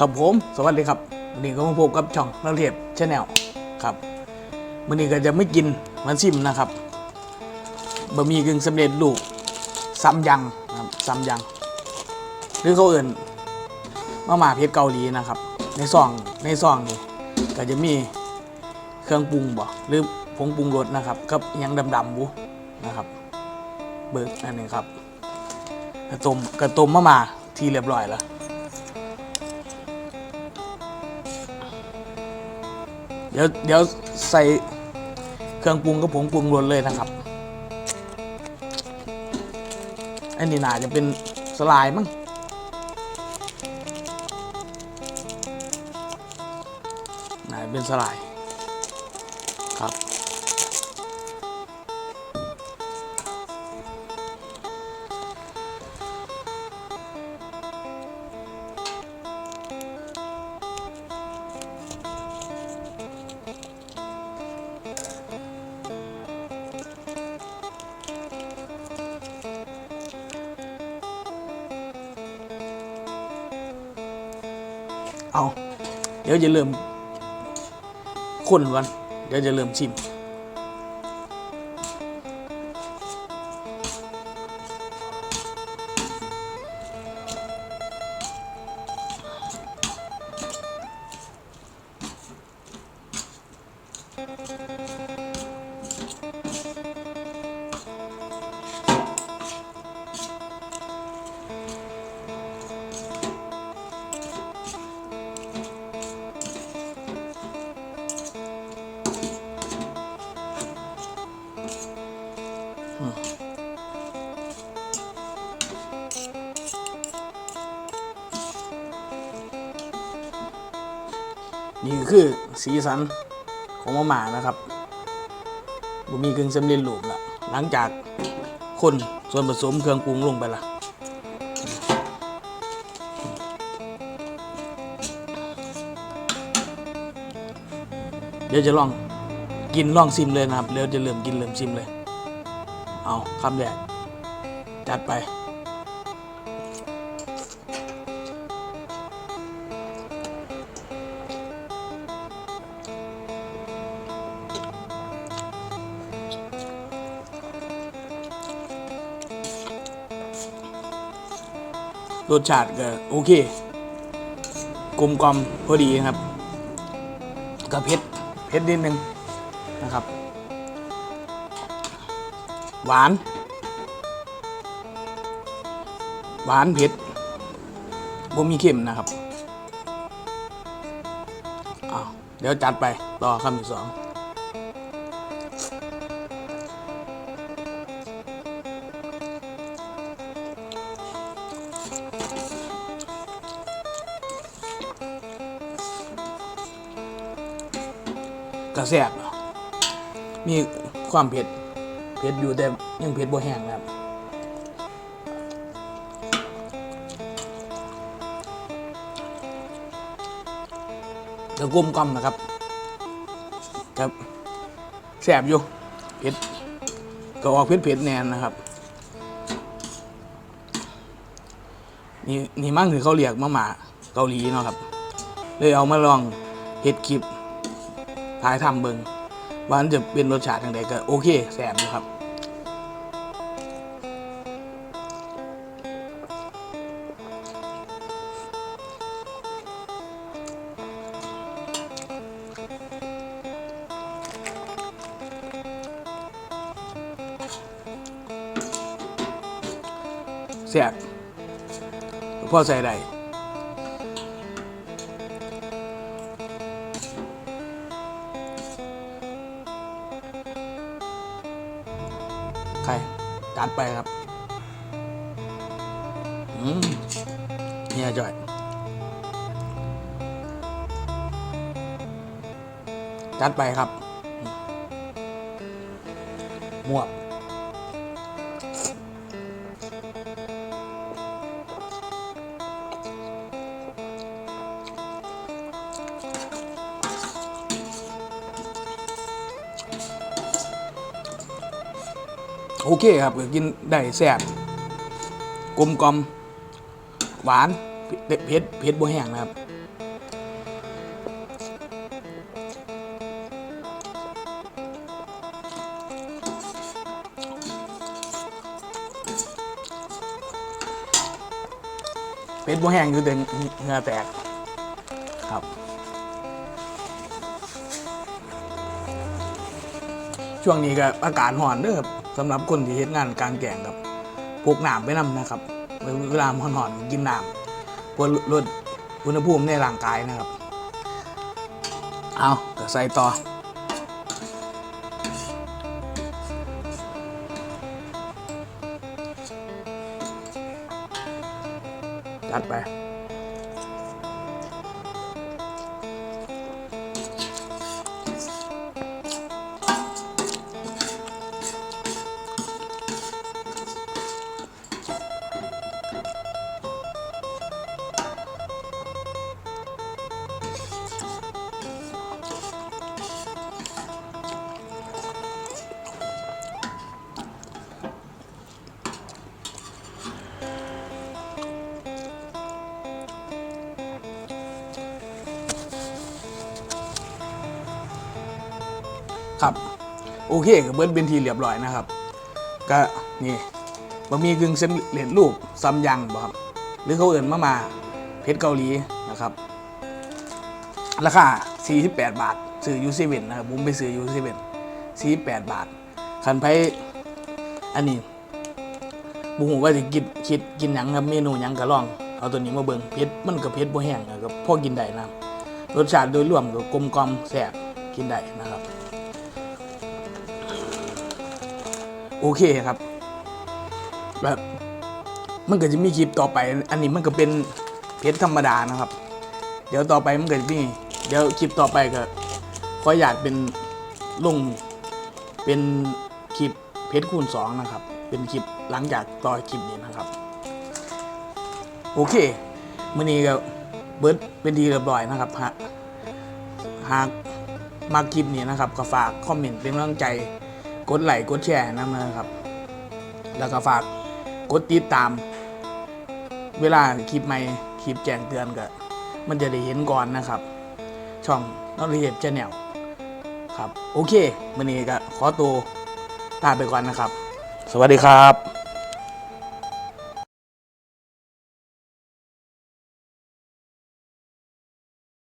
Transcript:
ครับผม สวัสดีครับวันนี้ก็มาพบกับช่องนักเรียบชาแนลครับวันนี้ก็จะไม่กินมันซิมนะครับบะหมี่กึ่งสำเร็จรูปซัมยังนะครับซัมยัง หรือเขาเอื่นมาม่าเพชรเกาหลีนะครับ ในซองในซองนี่ก็จะมีเครื่องปรุงบ่หรือผงปรุงรสนะครับกับยังดำๆบุนะครับเบิกอันนี้ครับกระต้มกระต้มมาม่าที่เรียบร้อยแล้ว ดี๋ยวเดี๋ยวใส่เครื่องปรุงกับผงปรุงรสเลยนะครับอันนี้น่าจะเป็นสลายมั้งน่าจะเป็นสลาย เอา เดี๋ยวจะเริ่มคนกัน เดี๋ยวจะเริ่มชิม นี่คือสีสันของมะหมานะครับบุมีกึ่งสำเร็จรูปละหลังจากคนส่วนผสมเครื่องปรุงลงไปละเดี๋ยวจะลองกินลองซิมเลยนะครับเดี๋ยวจะเริ่มกินเริ่มซิมเลย เอาคำแรกจัดไป รสชาติก็โอเค กลมกล่อมพอดีครับก็เผ็ดเผ็ดนิดนึงนะครับ หวาน หวานเผ็ดบ่มีเค็มนะครับอ้าวเดี๋ยวจัดไปต่อคำที่สอง กระแสบมีความเผ็ด เผ็ดอยู่แต่ยังเผ็ดบ่แห้งนะครับเดี๋ยวกลมกล่อมนะครับครับแสบอยู่เผ็ดก็ออกเผ็ดเผ็ดแนนนะครับ นี่นี่มั่งคือเขาเรียกมาหมาเกาหลีเนาะครับ เลยเอามาลองเฮ็ดคลิป ถ่ายทำเบิงว่ามันจะเป็นรสชาติทางใดก็โอเคแสบอยู่ครับแสบพอใส่ได้ จัดไปครับอืมเนี่ยจ่อยจัดไปครับหมวก โอเคครับก็กินได้แซ่บกลมกลมหวานเผ็ดเผ็ดบัวแห้งนะครับเผ็ดบัวแห้งอยู่แต่เงาแตกครับช่วงนี้ก็อากาศห่อนเด้อครับ สำหรับคนที่เฮ็ดงานกลางแจ้งครับพกน้ำไปนํนะครับ เวลามันร้อนๆกินน้ำเพื่อลดอุณหภูมิในร่างกายนะครับ เอาก็ใส่ต่อจัดไป ครับ โอเคก็เบิร์ดเป็นทีเรียบร้อยนะครับ ก็นี่บะหมี่กึ่งสำเร็จรูปซัมยังบ่ครับ หรือเขาเอื่นมามาเพชรเกาหลีนะครับ ราคา 48 บาท ซื้อยูซีเว่นนะครับผมไปซื้อยูซีเว่น48 บาท คันไปอันนี้บุหูว่าจะกินคิดกินหยังครับเมนูหยังก็ลอง เอาตัวนี้มาเบิ่งเพชรมันก็เพชรบ่แห้งนะครับพอกินได้นะรสชาติโดยรวมก็กลมกล่อมแซ่บกินได้นะครับ โอเคครับ แบบมันก็จะมีคลิปต่อไป อันนี้มันก็เป็นเพจธรรมดานะครับ เดี๋ยวต่อไปมันก็จะมีเดี๋ยวคลิปต่อไปก็ขออยากเป็นลงเป็นคลิปเพจคูณสองนะครับ เป็นคลิปหลังจากต่อคลิปนี้นะครับ โอเคมื่อนี้ก็เบิร์ดเป็นทีเรียบร้อยนะครับฮะหากมาคลิปนี้นะครับก็ฝากคอมเมนต์เป็นกำลังใจ กดไลค์กดแชร์นะครับ แล้วก็ฝากกดติดตาม เวลาคลิปใหม่คลิปแจ้งเตือนก็มันจะได้เห็นก่อนนะครับ ช่องนอริเฮดชแนลครับ โอเควันนี้ก็ขอตัวลาไปก่อนนะครับ สวัสดีครับ